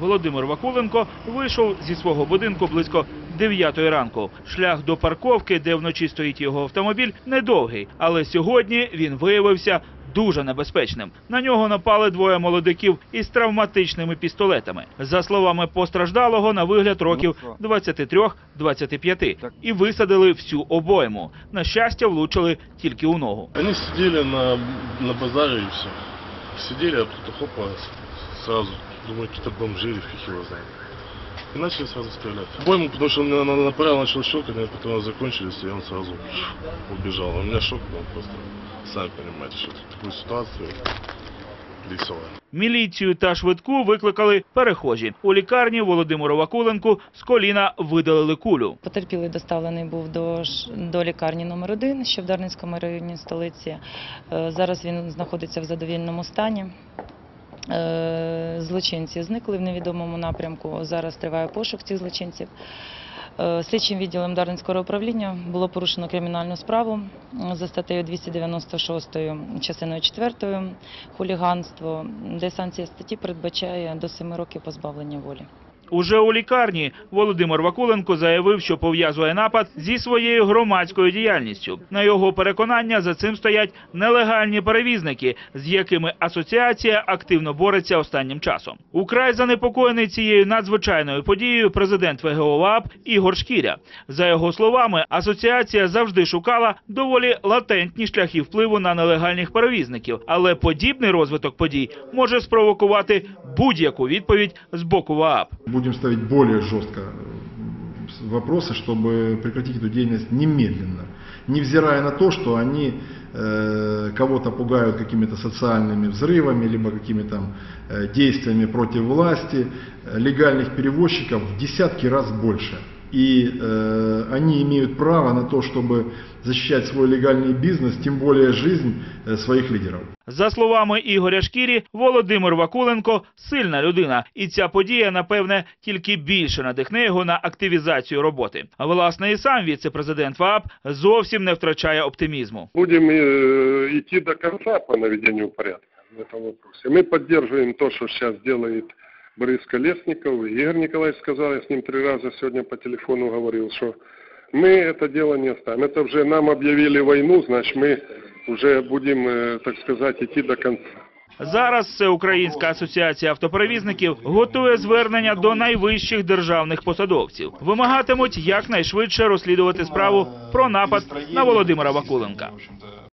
Володимир Вакуленко вийшов зі свого будинку близько 9 ранку. Шлях до парковки, де вночі стоїть його автомобіль, недовгий, але сьогодні він виявився дуже небезпечним. На нього напали двоє молодиків із травматичними пістолетами. За словами постраждалого, на вигляд років 23-25. І висадили всю обойму. На щастя, влучили тільки у ногу. Они сидели на, на базаре и все. Сидели, а тут хопа сразу. Думаю, какие-то бомжи или фиг его знает. И начали сразу стрелять. Обойму, потому что он меня на- направил, начал щелкать, а потом закончились, и он сразу убежал. У меня шок был просто. Сами понимаете, что в такую ситуацию. Міліцію та швидку викликали перехожі. У лікарні Володимиру Вакуленку з коліна видалили кулю. Потерпілий доставлений був до, до лікарні номер 1 що в Дарницькому районі столиці. Е, Зараз він знаходиться в задовільному стані. Злочинці зникли в невідомому напрямку. Зараз триває пошук цих злочинців. Е, Слідчим відділом Дарницького управління було порушено кримінальну справу за статтею 296 частиною 4 хуліганство, де санкція статті передбачає до 7 років позбавлення волі. Уже у лікарні Володимир Вакуленко заявив, що пов'язує напад зі своєю громадською діяльністю. На його переконання, за цим стоять нелегальні перевізники, з якими асоціація активно бореться останнім часом. Украй занепокоєний цією надзвичайною подією президент ВГО ВАП Ігор Шкіря. За його словами, асоціація завжди шукала доволі латентні шляхи впливу на нелегальних перевізників, але подібний розвиток подій може спровокувати будь-яку відповідь з боку ВААП. Будем ставить более жестко э, вопросы, чтобы прекратить эту деятельность немедленно, невзирая на то, что они э, кого-то пугают какими-то социальными взрывами, либо какими-то э, действиями против власти, Э, легальных перевозчиков в десятки раз больше. И э, они имеют право на то, чтобы защищать свой легальный бизнес, тем более жизнь э, своих лидеров. За словами Ігоря Шкірі, Володимир Вакуленко сильна людина, і ця подія, напевне, тільки більше надихне його на активізацію роботи. А власне і сам віце-президент ВААП зовсім не втрачає оптимізму. Будем э, идти до конца по наведению порядка в этом вопросе. Мы поддерживаем то, что сейчас делает Борис Колесников. Игорь Николаевич сказал, я с ним три раза сегодня по телефону говорил, что мы это дело не оставим. Это уже нам объявили войну, значит мы уже будем, э, так сказать, идти до конца. Зараз Всеукраїнська асоціація автоперевізників готує звернення до найвищих державних посадовців. Вимагатимуть якнайшвидше розслідувати справу про напад на Володимира Вакуленка. В общем-то,